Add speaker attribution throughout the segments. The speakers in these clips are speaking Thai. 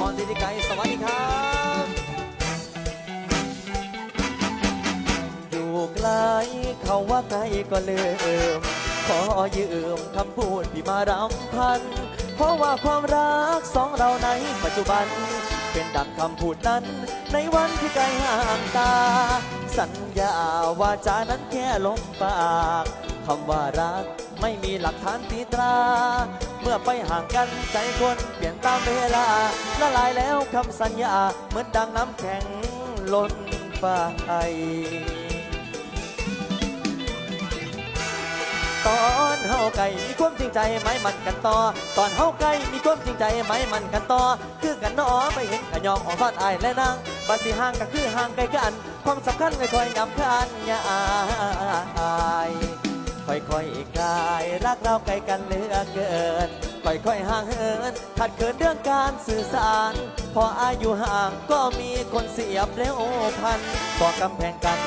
Speaker 1: มอนดิดิไกสวัสดีครับ อยู่ไกลเขาว่าไกลก็ลืมขอยืมคำพูดที่มารำพัน เพราะว่าความรักสองเราในปัจจุบัน เป็นดังคำพูดนั้น ในวันที่ไกลห่างตา สัญญาว่าจานั้นแค่ลมปากคำว่ารัก ไม่มีหลักฐานตีตรา เมื่อไปห่างกันใจคนเปลี่ยนตามเวลา ละลายแล้วคำสัญญา เหมือนดังน้ำแข็งล้นฟ้าไอตอนเฮาไก่มีความจริงใจไหมมันกันต่อ ตอนเฮาไก่มีความจริงใจไหมมันกันต่อ คือกันน้อไปเห็นกันยองของทอดอายและนางบัดสิห่างก็คือห่างไกลกัน ความสำคัญไม่ค่อยย้ำคันยาอาย ค่อยๆคลายรักเราไกลกันเหลือเกิน ค่อยๆห่างเหินขัดเขินเรื่องการสื่อสาร พออายุห่างก็มีคนเสียบแล้วพันก่อกำแพงกัน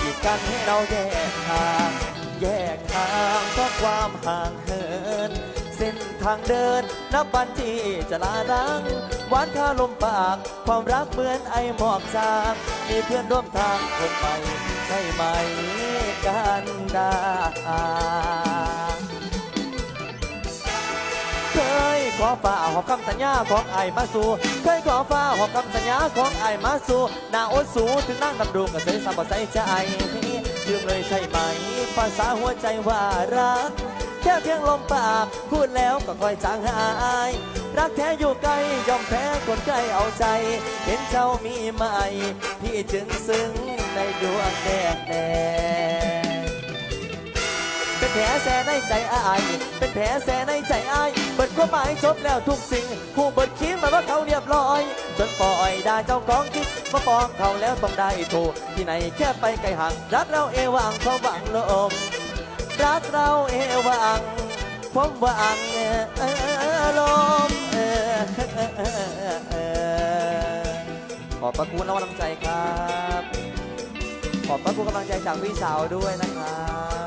Speaker 1: กีดกันให้เราแยกทาง แยกทางเพราะความห่างเหิน เส้นทางเดินนับวันที่จะลาดังหวานคาลมปาก ความรักเหมือนไอหมอกจางมีเพื่อนร่วมทางคนใหม่ใช่ไหมกัน ดาเคยขอฝ่าหอบคำสัญญาของไอ้มาสู่เคยขอฝ่าหอบคำสัญญาของไอ้มาสู่หน้าโอดสูถึงนั่งดำดูกระเสยสาบใส่ใจยืมเลยใช่ไหม ภาษาหัวใจว่ารักแค่เพียงลมปากพูดแล้วก็ค่อยจางหายรักแท้อยู่ไกลยอมแพ้คนใกล้เอาใจ เห็นเจ้ามีไหมพี่จึงซึ้งในดวงแดงแดง ผลแสในใจอาย เป็นแผลแสในใจอาย เบิดความหมายจบแล้วทุกสิ่งผู้เบิดคิดมาว่าเขาเรียบร้อย จนปล่อยด่าเจ้าของคิดมาฟ้องเขาแล้วต้องได้ถูกที่ไหนแค่ไปไกลห่างรักเราเอวังความหวังลมรักเราเอวังความหวังเออลมขอบพระคุณและกำลังใจครับ ขอบพระคุณกำลังใจจากพี่สาวด้วยนะครับ